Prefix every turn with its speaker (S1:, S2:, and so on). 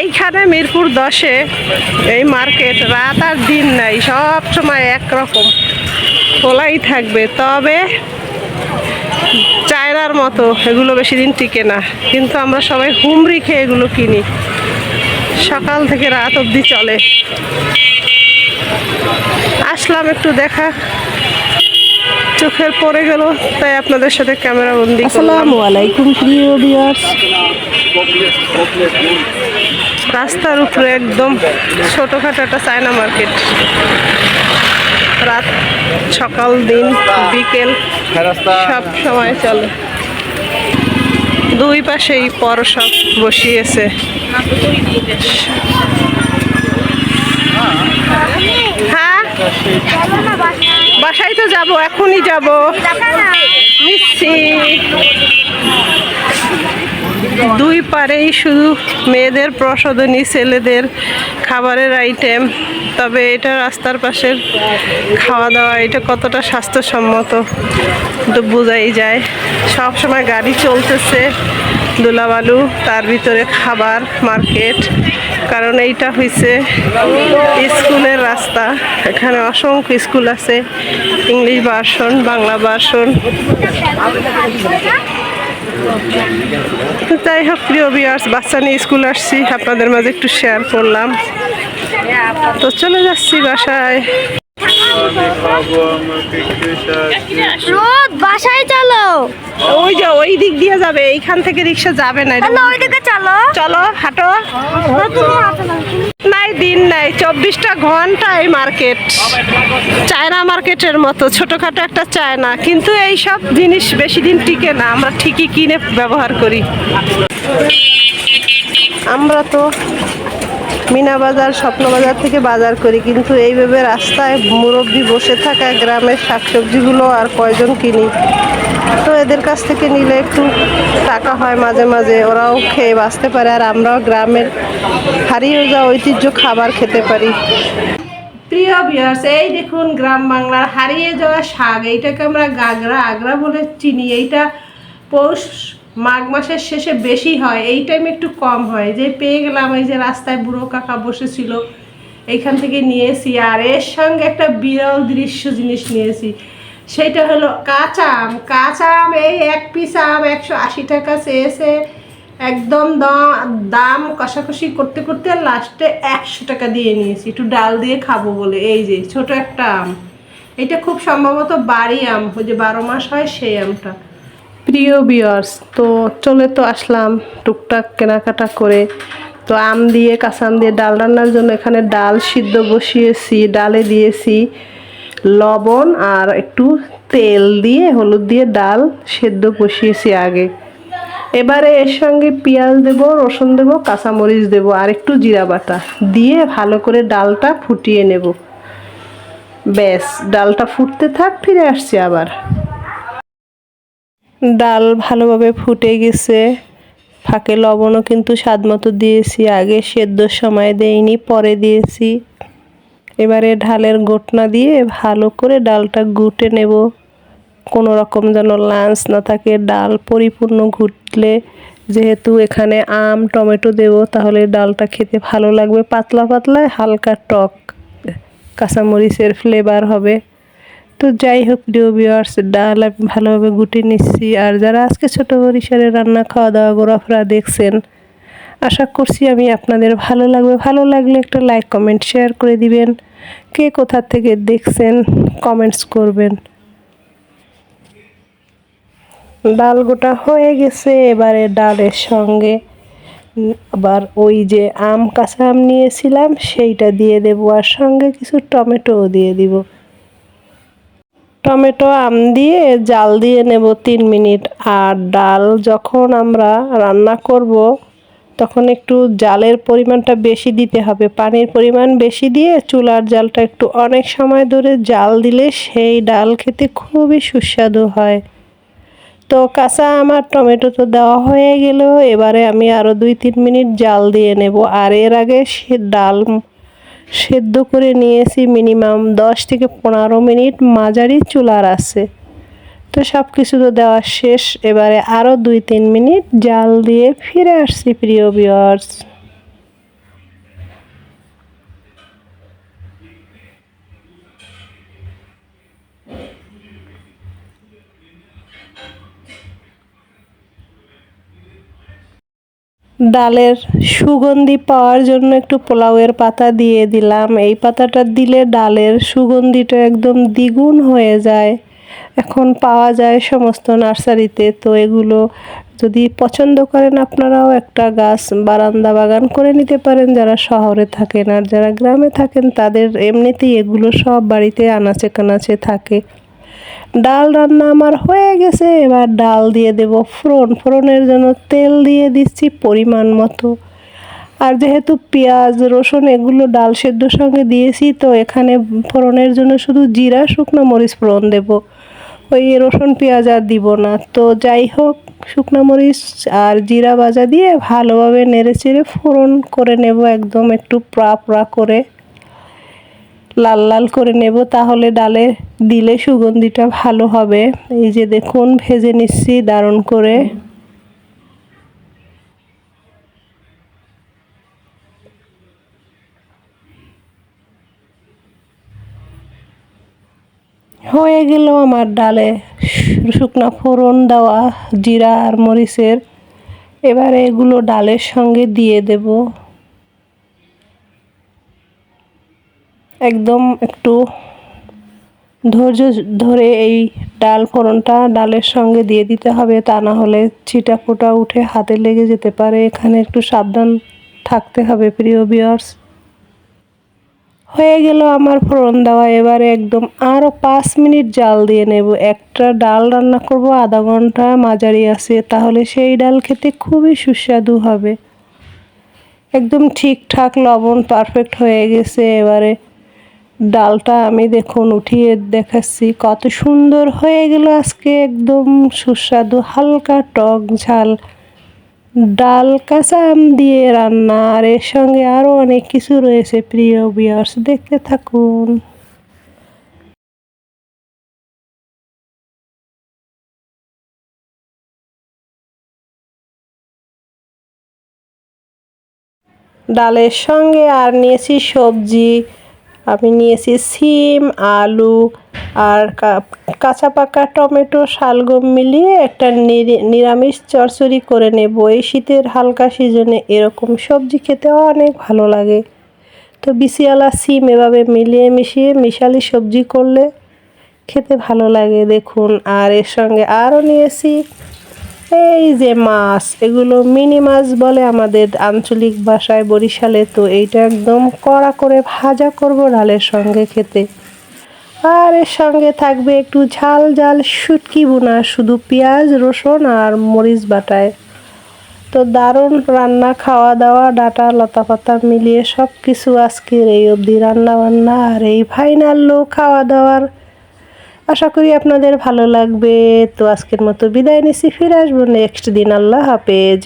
S1: এইখানে মিরপুর দশে এই মার্কেট রাত আর দিন নাই, সব সময় একরকম। খোলাই থাকবে, তবে চায়নার মতো এগুলো বেশি দিন টিকে না। কিন্তু আমরা সবাই হুমড়ি খেয়ে এগুলো কিনি। সকাল থেকে রাত অবধি চলে। আসলাম একটু দেখা। চোখের পড়ে গেল, তাই আপনাদের সাথে ক্যামেরা বন্দি
S2: আসসালামু আলাইকুম, প্রিয় ভিউয়ার্স
S1: রাস্তার উপরে একদম ছোটোখাটো একটা চায়না মার্কেট। রাত সকাল দিন বিকেল সব সময় চলে। দুই পাশেই পর সব বসিয়েছে। হ্যাঁ? বাসায় তো যাব এখনই যাব। নিচ্ছি দুই পারেই শুধু মেয়েদের, প্রসাধনী ছেলেদের খাবারের আইটেম তবে এটা রাস্তার পাশের খাওয়া দাওয়া এটা কতটা স্বাস্থ্যসম্মত, তো বোঝাই যায়। সব সময় গাড়ি চলতেছে দুলাবালু, তার ভিতরে খাবার মার্কেট কারণ এইটা হয়েছে স্কুলের রাস্তা। এখানে অসংখ্য স্কুল আছে, ইংলিশ ভার্সন বাংলা ভার্সন যাই হোক, প্রিয় বিয়ার্স বাচ্চা নিয়ে স্কুল আসছি। আপনাদের মাঝে একটু শেয়ার করলাম। তো চলে যাচ্ছি বাসায়।
S3: রোদ বাসায় চলো।
S1: ওই যে ওই দিক দিয়ে যাবে এইখান থেকে রিক্সা যাবে না
S3: চলো।
S1: চলো হাঁটো। নাই দিন নাই চব্বিশটা ঘণ্টা এই মার্কেট। চায়না মার্কেটের মতো ছোটোখাটো একটা চায়না কিন্তু এই সব জিনিস বেশি দিন টিকে না আমরা ঠিকই কিনে ব্যবহার করি। আমরা তো মিনা বাজার স্বপ্ন বাজার থেকে বাজার করি। কিন্তু এইভাবে রাস্তায় মুরব্বি বসে থাকা গ্রামের শাকসবজিগুলো আর কয়জন কিনি? তো এদের কাছ থেকে নিলে একটু টাকা হয় মাঝে মাঝে। ওরাও খেয়ে বাঁচতে পারে আর আমরাও গ্রামের হারিয়ে যাওয়া ঐতিহ্য খাবার খেতে পারি। প্রিয় বিয়ার্স এই দেখুন গ্রাম বাংলার হারিয়ে যাওয়া শাক। এইটাকে আমরা গাগরা, আগ্রা বলে চিনি। এইটা পৌষ মাঘ মাসের শেষে বেশি হয়, এই টাইমে একটু কম হয়। যে পেয়ে গেলাম, এই যে রাস্তায় বুড়ো কাকা বসেছিল, এইখান থেকে নিয়েছি। আর এর সঙ্গে একটা বিরল দৃশ্য জিনিস নিয়েছি। সেটা হলো কাঁচা আম। কাঁচা আম, এই এক পিস আম একশো আশি টাকা চেয়েছে। একদম দাম কষাকষি করতে করতে লাস্টে একশো টাকা দিয়ে নিয়েছি। একটু ডাল দিয়ে খাব বলে। এই যে, ছোট একটা আম। এটা খুব সম্ভবত বাড়ি আম, ওই যে বারো মাস হয় সেই আমটা। প্রিয় বিয়ার্স তো চলে তো আসলাম টুকটাক কেনাকাটা করে। তো আম দিয়ে কাঁচা আম দিয়ে ডাল রান্নার জন্য এখানে ডাল সিদ্ধ বসিয়েছি, ডালে দিয়েছি লবণ আর একটু তেল দিয়ে, হলুদ দিয়ে ডাল সেদ্ধ বসিয়েছি আগে। এবারে এর সঙ্গে পেঁয়াজ দেব, রসুন দেব, কাঁচামরিচ দেব আর একটু জিরা বাটা দিয়ে ভালো করে ডালটা ফুটিয়ে নেব। ব্যাস, ডালটা ফুটতে থাক, ফিরে আসছি আবার। ডাল ভালোভাবে ফুটে গেছে। ফাঁকে লবণও কিন্তু স্বাদ মতো দিয়েছি। আগে সেদ্ধর সময় দেইনি, পরে দিয়েছি। এবারে ঢালের গোটনা দিয়ে ভালো করে ডালটা গুটে নেব। কোনো রকম যেন লাঞ্চ না থাকে, ডাল পরিপূর্ণ ঘুটলে। যেহেতু এখানে আম, টমেটো দেব, তাহলে ডালটা খেতে ভালো লাগবে। পাতলা পাতলা হালকা টক। কাঁচামরিচের ফ্লেভার হবে। তো যাই হোক, প্রিয় ভিউয়ার্স ডাল আমি ভালোভাবে গুটে নিচ্ছি। আর যারা আজকে ছোটো পরিসরে রান্না খাওয়া দাওয়া ঘোরাফেরা দেখছেন, আশা করছি আমি আপনাদের ভালো লাগবে। ভালো লাগলে একটা লাইক কমেন্ট শেয়ার করে দিবেন। কে কোথা থেকে দেখছেন কমেন্টস করবেন। ডাল গোটা হয়ে গেছে, এবারে ডালের সঙ্গে আবার ওই যে আম, কাঁচা আম নিয়েছিলাম, সেইটা দিয়ে দেবো। আর সঙ্গে কিছু টমেটোও দিয়ে দিব। টমেটো আম দিয়ে জাল দিয়ে নেব তিন মিনিট। আর ডাল যখন আমরা রান্না করব, তখন একটু জালের পরিমাণটা বেশি দিতে হবে। পানির পরিমাণ বেশি দিয়ে চুলার জালটা একটু অনেক সময় ধরে জাল দিলে সেই ডাল খেতে খুবই সুস্বাদু হয়। তো কাঁচা আমার টমেটো তো দেওয়া হয়ে গেল, এবারে আমি আরও দুই তিন মিনিট জাল দিয়ে নেব। আর এর আগে সে ডাল সেদ্ধ করে নিয়েছি মিনিমাম দশ থেকে পনেরো মিনিট। মাঝারি চুলার আছে। তো সব কিছু তো দেওয়া শেষ। এবারে আরও দুই তিন মিনিট জাল দিয়ে ফিরে আসছি, প্রিয় বিয়ার্স ডালের সুগন্ধি পাওয়ার জন্য একটু পোলাওয়ের পাতা দিয়ে দিলাম। এই পাতাটা দিলে ডালের সুগন্ধিটা একদম দ্বিগুণ হয়ে যায়। এখন পাওয়া যায় সমস্ত নার্সারিতে। তো এগুলো যদি পছন্দ করেন আপনারাও একটা গাছ বারান্দা বাগান করে নিতে পারেন। যারা শহরে থাকেন আর যারা গ্রামে থাকেন, তাদের এমনিতেই এগুলো সব বাড়িতে আনাচে কানাচে থাকে। ডাল রান্না আমার হয়ে গেছে, এবার ডাল দিয়ে দেব ফোড়ন। ফোড়নের জন্য তেল দিয়ে দিচ্ছি পরিমাণ মতো। আর যেহেতু পেঁয়াজ, রসুন এগুলো ডাল সেদ্ধর সঙ্গে দিয়েছি, তো এখানে ফোড়নের জন্য শুধু জিরা, শুকনো মরিচ ফোড়ন দেব। ওই রসুন, পেঁয়াজ আর দিব না। তো যাই হোক, শুকনো মরিচ আর জিরা ভাজা দিয়ে ভালোভাবে নেড়ে চেড়ে ফোড়ন করে নেব একদম একটু প্রা প্রা করে। লাল লাল করে নেব, তাহলে ডালে দিলে সুগন্ধিটা ভালো হবে। এই যে দেখুন, ভেজে নিচ্ছি দারুণ করে। হয়ে গেল আমার ডালে শুকনো ফোড়ন দেওয়া জিরা আর মরিচের। এবারে এগুলো ডালের সঙ্গে দিয়ে দেব। একদম একটু ধৈর্য ধরে এই ডাল ফোড়নটা ডালের সঙ্গে দিয়ে দিতে হবে। তা না হলে ছিটা ফোটা উঠে হাতে লেগে যেতে পারে। এখানে একটু সাবধান থাকতে হবে প্রিয় বিয়ার্স হয়ে গেল আমার ফোড়ন দেওয়া। এবারে একদম আরও পাঁচ মিনিট জাল দিয়ে নেব। একটা ডাল রান্না করব, আধা ঘণ্টা মাঝারি আছে। তাহলে সেই ডাল খেতে খুবই সুস্বাদু হবে। একদম ঠিকঠাক লবণ পারফেক্ট হয়ে গেছে। এবারে ডালটা আমি দেখুন উঠিয়ে দেখাচ্ছি। কত সুন্দর হয়ে গেল আজকে, একদম সুস্বাদু, হালকা টক ঝাল। ডাল, কাঁচা আম দিয়ে রান্না, আর এর সঙ্গে আরও অনেক কিছু রয়েছে, প্রিয় বিয়ার্স দেখতে থাকুন। ডালের সঙ্গে আর নিয়েছি সবজি। আমি নিয়েছি সিম, আলু আর কাঁচা পাকা টমেটো, শালগম মিলিয়ে একটা নিরি- নিরামিষ চচ্চড়ি করে নেব। এই শীতের হালকা সিজনে এরকম সবজি খেতে অনেক ভালো লাগে। তো বিসিয়ালা, সিম এভাবে মিলিয়ে মিশিয়ে মিশালি সবজি করলে খেতে ভালো লাগে, দেখুন। আর এর সঙ্গে আরও নিয়েছি এই যে মাছ, এগুলো মিনি মাছ বলে আমাদের আঞ্চলিক ভাষায় বরিশালে, তো এইটা একদম কড়া করে ভাজা করব ডালের সঙ্গে খেতে। আর এর সঙ্গে থাকবে একটু ঝাল ঝাল শুটকি বোনা শুধু পেঁয়াজ, রসুন আর মরিচ বাটায়। তো দারুণ রান্না খাওয়া দাওয়া ডাটা লতা পাতা মিলিয়ে সব কিছু আজকের এই অবধি রান্না বান্না আর এই ফাইনাল লো খাওয়া দাওয়ার আশা করি আপনাদের ভালো লাগবে। তো আজকের মতো বিদায় নিছি ফিরে আসব নেক্সট দিন। আল্লাহ হাফেজ।